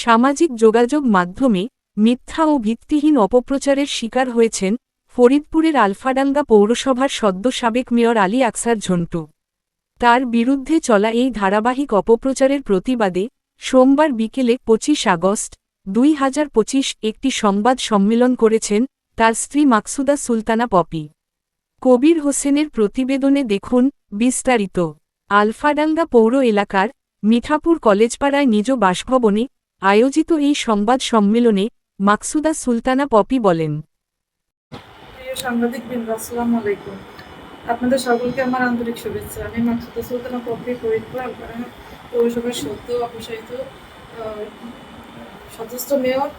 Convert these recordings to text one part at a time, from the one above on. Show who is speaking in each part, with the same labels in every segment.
Speaker 1: সামাজিক যোগাযোগ মাধ্যমে মিথ্যা ও ভিত্তিহীন অপপ্রচারের শিকার হয়েছেন ফরিদপুরের আলফাডাঙ্গা পৌরসভার সদ্য সাবেক মেয়র আলী আকসার ঝন্টু। তার বিরুদ্ধে চলা এই ধারাবাহিক অপপ্রচারের প্রতিবাদে সোমবার বিকেলে পঁচিশ আগস্ট দুই হাজার পঁচিশ একটি সংবাদ সম্মেলন করেছেন তার স্ত্রী মাকসুদা সুলতানা পপি। কবির হোসেনের প্রতিবেদনে দেখুন বিস্তারিত। আলফাডাঙ্গা পৌর এলাকার মিঠাপুর কলেজপাড়ায় নিজ বাসভবনে আয়োজিত এই সংবাদ সম্মেলনে মাকসুদা সুলতানা পপি বলেন।
Speaker 2: সাংবাদিক আলাইকুম। আপনাদের সকলকে আমার আন্তরিক শুভেচ্ছা। আমি মাকসুদা সুলতানা পক্ষে ফরিদপুর পৌরসভার সদ্য অপসারিত সদস্য মেয়র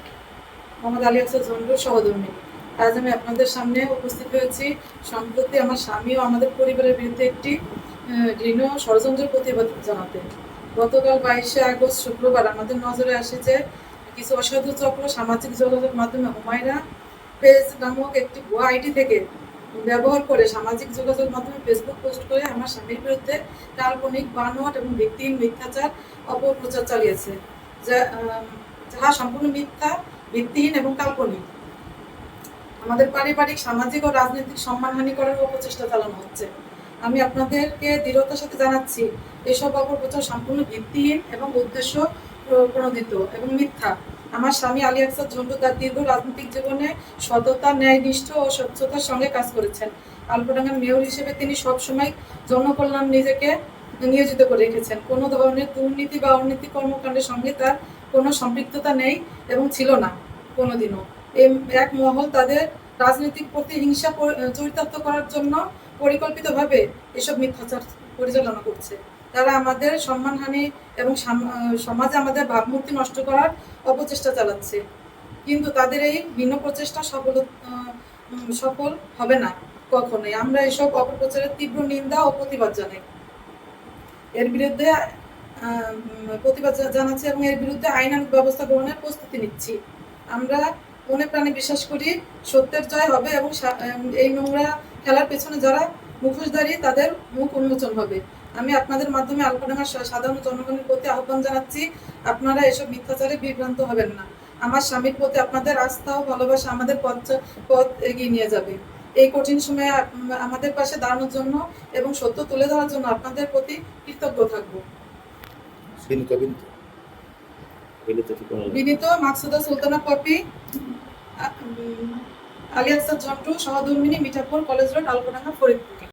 Speaker 2: মোহাম্মদ আলী আফসার ঝন্ডুর সহধর্মী। আজ আমি আপনাদের সামনে উপস্থিত হয়েছি। সম্প্রতি আমার স্বামী ও আমাদের পরিবারের বিরুদ্ধে একটি ঘৃণ্য ষড়যন্ত্রের প্রতিবাদ জানাতে। গতকাল বাইশে আগস্ট শুক্রবার আমাদের নজরে আসে যে কিছু অসাধু চক্র সামাজিক যোগাযোগ মাধ্যমে হুমায়রা পেজ নামক একটি ভুয়া আইডি থেকে ব্যবহার করে সামাজিক যোগাযোগ মাধ্যমে ফেসবুক পোস্ট করে আমার স্বামীর বিরুদ্ধে কাল্পনিক বানোয়াট এবং ভিত্তিহীন মিথ্যাচার, অপপ্রচার চালিয়েছে, যা যাহা সম্পূর্ণ মিথ্যা, ভিত্তিহীন এবং কাল্পনিক। আমাদের পারিবারিক, সামাজিক ও রাজনৈতিক সম্মানহানি করার অপচেষ্টা চালানো হচ্ছে। আমি আপনাদেরকে দৃঢ়তার সাথে জানাচ্ছি, এসব অপপ্রচার সম্পূর্ণ ভিত্তিহীন এবং উদ্দেশ্য প্রণোদিত এবং মিথ্যা। আমার স্বামী আলী আকসাদ ঝন্টু তার দীর্ঘ রাজনৈতিক জীবনে সততা, ন্যায়নিষ্ঠ ও স্বচ্ছতার সঙ্গে কাজ করেছেন। আলপডাঙ্গার মেয়র হিসেবে তিনি সবসময় জনকল্যাণ নিজেকে নিয়োজিত করে রেখেছেন। কোনো ধরনের দুর্নীতি বা অর্নীতি কর্মকাণ্ডের সঙ্গে তার কোনো সম্পৃক্ততা নেই এবং ছিল না কোনোদিনও। এক মহল তাদের রাজনৈতিক প্রতিহিংসা পরি- চরিতার্থ করার জন্য পরিকল্পিতভাবে এসব মিথ্যাচার পরিচালনা করছে। তারা আমাদের সম্মানহানি এবং সমাজে আমাদের ভাবমূর্তি নষ্ট করার অপচেষ্টা চালাচ্ছে। কিন্তু তাদের এই ভিন্ন প্রচেষ্টা সফল সফল হবে না কখনোই। আমরা এসব অপপ্রচারের তীব্র নিন্দা ও প্রতিবাদ জানাই। এর বিরুদ্ধে প্রতিবাদ জানাচ্ছি এবং এর বিরুদ্ধে আইনানুগ ব্যবস্থা গ্রহণের প্রস্তুতি নিচ্ছি। আমরা মনে প্রাণে বিশ্বাস করি সত্যের জয় হবে এবং এই নোংরা খেলার পেছনে যারা মুখোশধারী তাদের মুখ উন্মোচন হবে। আমি আপনাদের মাধ্যমে আলপনাগার সাধারণ জনগণের প্রতি আহ্বান জানাচ্ছি আপনারা এসব মিথ্যাচারে বিভ্রান্ত হবেন না। আমার স্বামীর প্রতি আপনাদের আস্থা ও ভালোবাসা আমাদের পথ পথ এগিয়ে নিয়ে যাবে। এই কঠিন সময়ে আমাদের পাশে দাঁড়ানোর জন্য এবং সত্য তুলে ধরার জন্য আপনাদের প্রতি কৃতজ্ঞ থাকব।
Speaker 3: বিনীত
Speaker 2: মাকসুদা সুলতানা পপি। আ- উম, আলী ঝন্টু সহধর্মিনী মিঠাপুর কলেজ রোড আলপনাঙ্গা ফরিদপুর।